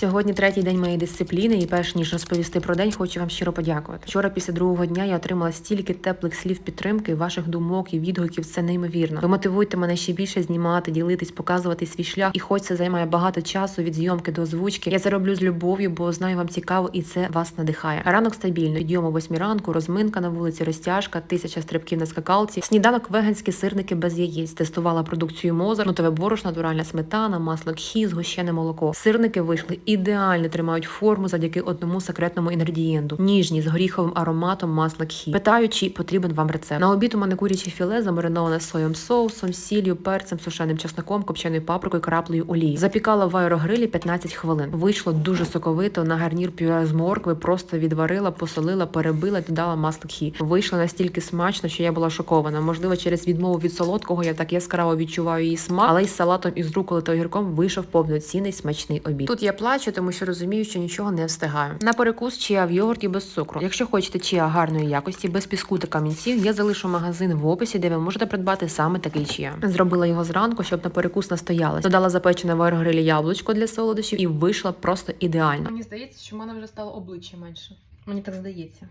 Сьогодні третій день моєї дисципліни, і перш ніж розповісти про день, хочу вам щиро подякувати. Вчора, після другого дня, я отримала стільки теплих слів підтримки, ваших думок і відгуків. Це неймовірно. Ви мотивуєте мене ще більше знімати, ділитись, показувати свій шлях. І хоч це займає багато часу від зйомки до озвучки. Я це роблю з любов'ю, бо знаю, вам цікаво, і це вас надихає. Ранок стабільний. Підйом о восьмій ранку, розминка на вулиці, розтяжка, тисяча стрибків на скакалці. Сніданок веганські сирники без яєць. Тестувала продукцію Мозер, нутове борошно, натуральна сметана, масло кхі, згущене молоко. Сирники вийшли ідеально тримають форму завдяки одному секретному інгредієнту. Ніжні з горіховим ароматом масла кхі. Питаю, чи потрібен вам рецепт. На обід у мене куряче філе замариноване соєм соусом, сіллю, перцем, сушеним часником, копченою паприкою, краплею олії. Запікала в аерогрилі 15 хвилин. Вийшло дуже соковито. На гарнір пюре з моркви просто відварила, посолила, перебила, додала масло кхі. Вийшло настільки смачно, що я була шокована. Можливо, через відмову від солодкого я так яскраво відчуваю її смак, але із салатом із руколи та огірком вийшов повноцінний смачний обід. Тут я плачу, тому що розумію, що нічого не встигаю. На перекус чия в йогурті без цукру. Якщо хочете чия гарної якості, без піску та камінців, я залишу магазин в описі, де ви можете придбати саме такий чия. Зробила його зранку, щоб на перекус настоялась. Додала запечене в аерогрилі яблучко для солодощів і вийшла просто ідеально. Мені здається, що в мене вже стало обличчя менше. Мені так здається.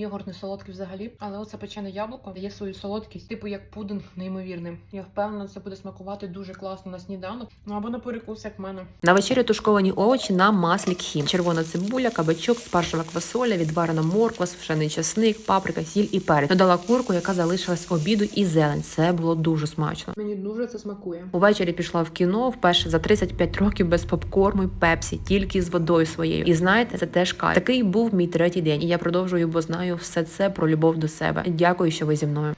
Йогурт не солодкий взагалі, але оце печене яблуко дає свою солодкість, типу як пудинг неймовірний. Я впевнена, це буде смакувати дуже класно на сніданок. Ну або на перекус, як в мене. На вечерю тушковані овочі на маслі кхім. Червона цибуля, кабачок, спаржева квасоля, відварена морква, сушений часник, паприка, сіль і перець. Додала курку, яка залишилась обіду, і зелень. Це було дуже смачно. Мені дуже це смакує. Увечері пішла в кіно вперше за 35 років без попкорму й пепсі, тільки з водою своєю. І знаєте, це теж кайф. Такий був мій третій день, і я продовжую, бо знаю все це про любов до себе. Дякую, що ви зі мною.